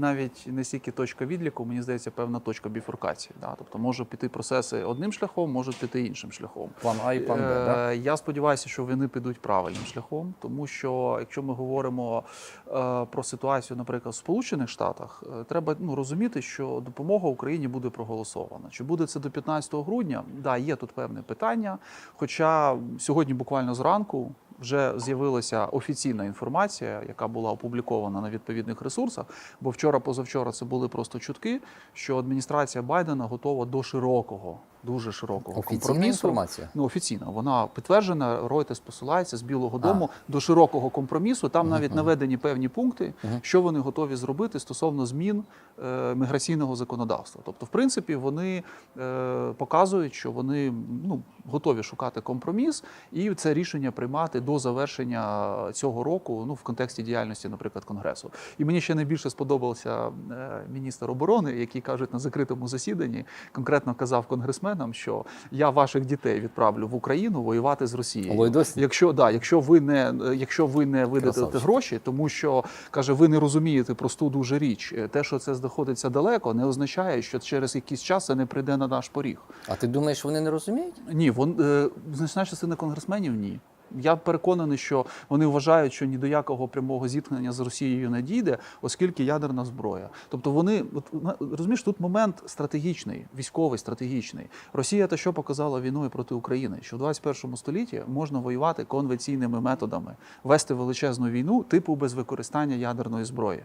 навіть не стільки точка відліку, мені здається, певна точка біфуркації. Да? Тобто може піти процеси одним шляхом, можуть піти іншим шляхом. План А і план Б, Е, да? Я сподіваюся, що вони підуть правильним шляхом, тому що якщо ми говоримо е, про ситуацію, наприклад, в Сполучених Штатах, е, треба ну, розуміти, що допомога Україні буде проголосована. Чи буде це до 15 грудня? Да, є тут певне питання. Хоча сьогодні, буквально зранку. Вже з'явилася офіційна інформація, яка була опублікована на відповідних ресурсах. Бо вчора, позавчора, це були просто чутки, що адміністрація Байдена готова до широкого, дуже широкого Офіційна компромісу. інформація. Ну, офіційна. Вона підтверджена, Reuters посилається з Білого Дому до широкого компромісу. Там навіть наведені певні пункти, що вони готові зробити стосовно змін е, міграційного законодавства. Тобто, в принципі, вони е, показують, що вони ну, готові шукати компроміс і це рішення приймати до завершення цього року, ну в контексті діяльності, наприклад, конгресу. І мені ще найбільше сподобався е, міністр оборони, який кажуть на закритому засіданні, конкретно казав конгресменам, що я ваших дітей відправлю в Україну воювати з Росією. Якщо да, якщо ви не якщо ви не видадите Красавчик. гроші, тому що каже, ви не розумієте просту дуже річ. Е, Те, що це знаходиться далеко, не означає, що через якийсь час це не прийде на наш поріг. А ти думаєш, вони не розуміють? Ні, вон е, значна частина конгресменів ні. Я переконаний, що вони вважають, що ні до якого прямого зіткнення з Росією не дійде, оскільки ядерна зброя. Тобто вони от розумієш, тут момент стратегічний, військовий, стратегічний. Росія та що показала війною проти України, що в 21 столітті можна воювати конвенційними методами, вести величезну війну, типу без використання ядерної зброї.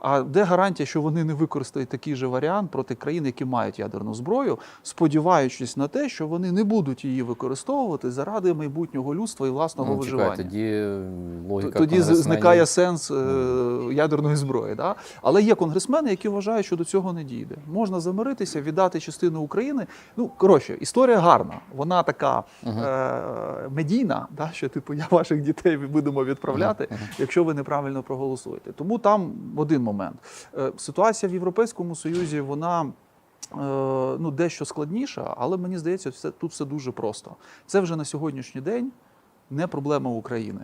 А де гарантія, що вони не використають такий же варіант проти країн, які мають ядерну зброю, сподіваючись на те, що вони не будуть її використовувати заради майбутнього людства і власного Ну, виживання? чекай, тоді логіка Тоді зникає сенс е, ядерної зброї. Да? Але є конгресмени, які вважають, що до цього не дійде. Можна замиритися, віддати частину України. Ну, коротше, історія гарна. Вона така е, медійна, да? що типу я ваших дітей будемо відправляти, якщо ви неправильно проголосуєте. Тому там один момент. Е, ситуація в Європейському Союзі, вона. е, Ну, дещо складніша, але мені здається, все, тут все дуже просто. Це вже на сьогоднішній день не проблема України.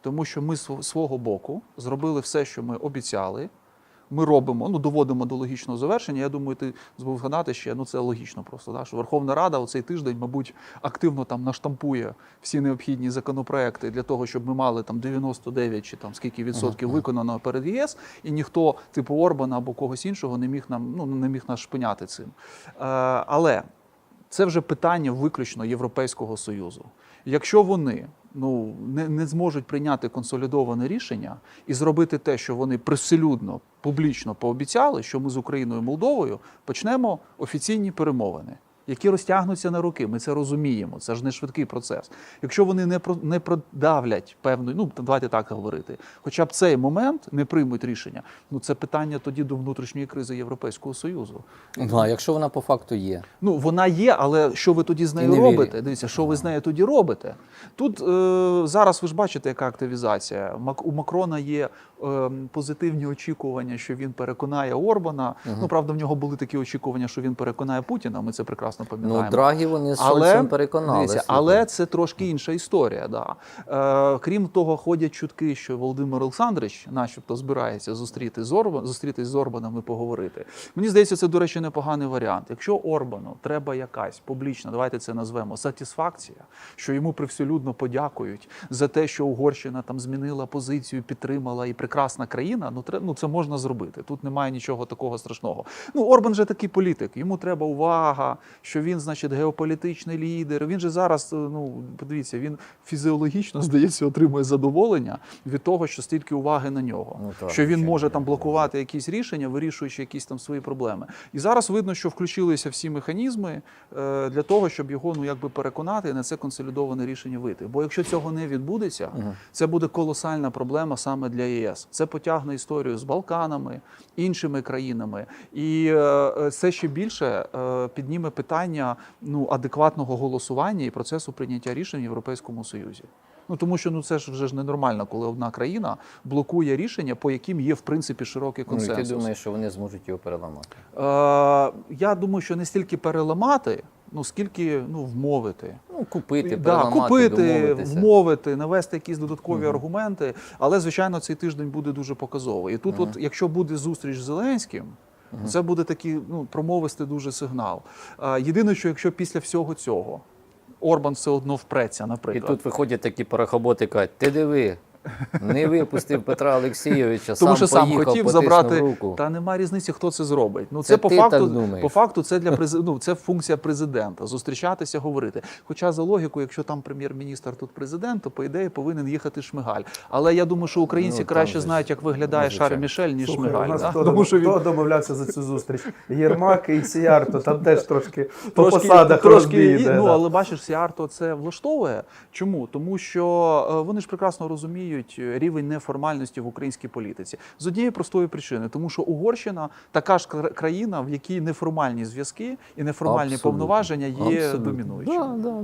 Тому що ми св- свого боку зробили все, що ми обіцяли. Ми робимо, ну доводимо до логічного завершення. Я думаю, ти збув згадати ще. Ну це логічно просто. Да? Що Верховна Рада у цей тиждень, мабуть, активно там наштампує всі необхідні законопроекти для того, щоб ми мали там 99 чи там скільки відсотків виконано перед ЄС, і ніхто, типу Орбана або когось іншого, не міг нам ну не міг нас шпиняти цим. Е, але це вже питання виключно Європейського Союзу. Якщо вони ну не, не зможуть прийняти консолідоване рішення і зробити те, що вони приселюдно, публічно пообіцяли, що ми з Україною і Молдовою почнемо офіційні перемовини. Які розтягнуться на роки, ми це розуміємо. Це ж не швидкий процес. Якщо вони не про не продавлять певну, ну давайте так говорити, хоча б цей момент не приймуть рішення. Ну це питання тоді до внутрішньої кризи Європейського союзу. Ну, а якщо вона по факту є? Ну, вона є, але що ви тоді з нею робите? Дивіться, що ви з нею тоді робите? Тут е, зараз ви ж бачите, яка активізація. Мак, у Макрона є е, позитивні очікування, що він переконає Орбана. Ну, правда, в нього були такі очікування, що він переконає Путіна. Ми це прекрасно пам'ятаємо. Ну, Драгі вони з Шольцем переконали. дивіться, але це трошки інша історія. Да. Е, крім того, ходять чутки, що Володимир Олександрович, начебто, збирається зустріти з Орбан, зустрітись з Орбаном і поговорити. Мені здається, це, до речі, непоганий варіант. Якщо Орбану треба якась публічна, давайте це назвемо сатисфакція, що йому привселюдно подякують за те, що Угорщина там змінила позицію, підтримала і прекрасна країна. Ну, тре- ну це можна зробити. Тут немає нічого такого страшного. Ну, Орбан же такий політик. Йому треба увага, що він, значить, геополітичний лідер. Він же зараз, е, ну подивіться, він фізіологічно здається отримує задоволення від того, що стільки уваги на нього. Ну, так, що він може там блокувати якісь рішення, вирішуючи якісь там свої проблеми. І зараз видно, що включилися всі механізми е, для того, щоб його ну якби переконати і на це консолідоване рішення вийти. Бо якщо цього не відбудеться, це буде колосальна проблема саме для ЄС. Це потягне історію з Балканами, іншими країнами, і е, е, це ще більше е, підніме питання ну адекватного голосування і процесу прийняття рішень в Європейському Союзі. Ну тому що ну це ж вже ж ненормально, коли одна країна блокує рішення, по яким є в принципі широкий Ну, і ти думаєш, що вони зможуть його переламати? Е, я думаю, що не стільки переламати. Ну скільки ну вмовити. Ну, купити, Да, переламати, купити, вмовити, навести якісь додаткові аргументи. Але звичайно, цей тиждень буде дуже показовий. І тут, от, якщо буде зустріч з Зеленським. Це буде такий ну, промовистий дуже сигнал. А, єдине, що якщо після всього цього Орбан все одно впреться, наприклад, І тут виходять такі парахоботи, кажуть, ти диви, не випустив Петра Олексійовича, Тому що сам поїхав, хотів забрати, руку. та нема різниці, хто це зробить. Ну це, Це по ти факту, так думаєш? по факту, це для през... ну, це функція президента зустрічатися, говорити. Хоча за логіку, якщо там прем'єр-міністр, тут президент, то по ідеї повинен їхати Шмигаль. Але я думаю, що українці Ну, краще же знають, як виглядає ну, Шарль. Мішель, ніж Слухай, Шмигаль. у нас да? хто, Тому що він хто домовлявся за цю зустріч? Єрмак і Сіярто, там теж трошки по трошки, посадах трошки розбій і- йде, ну, да. але бачиш, Сіарто це влаштовує. Чому? Тому що е, вони ж прекрасно розуміють е, рівень неформальності в українській політиці з однієї простої причини, тому що Угорщина така ж країна, в якій неформальні зв'язки і неформальні Абсолютно. повноваження є Абсолютно. домінуючими. Да, да, да.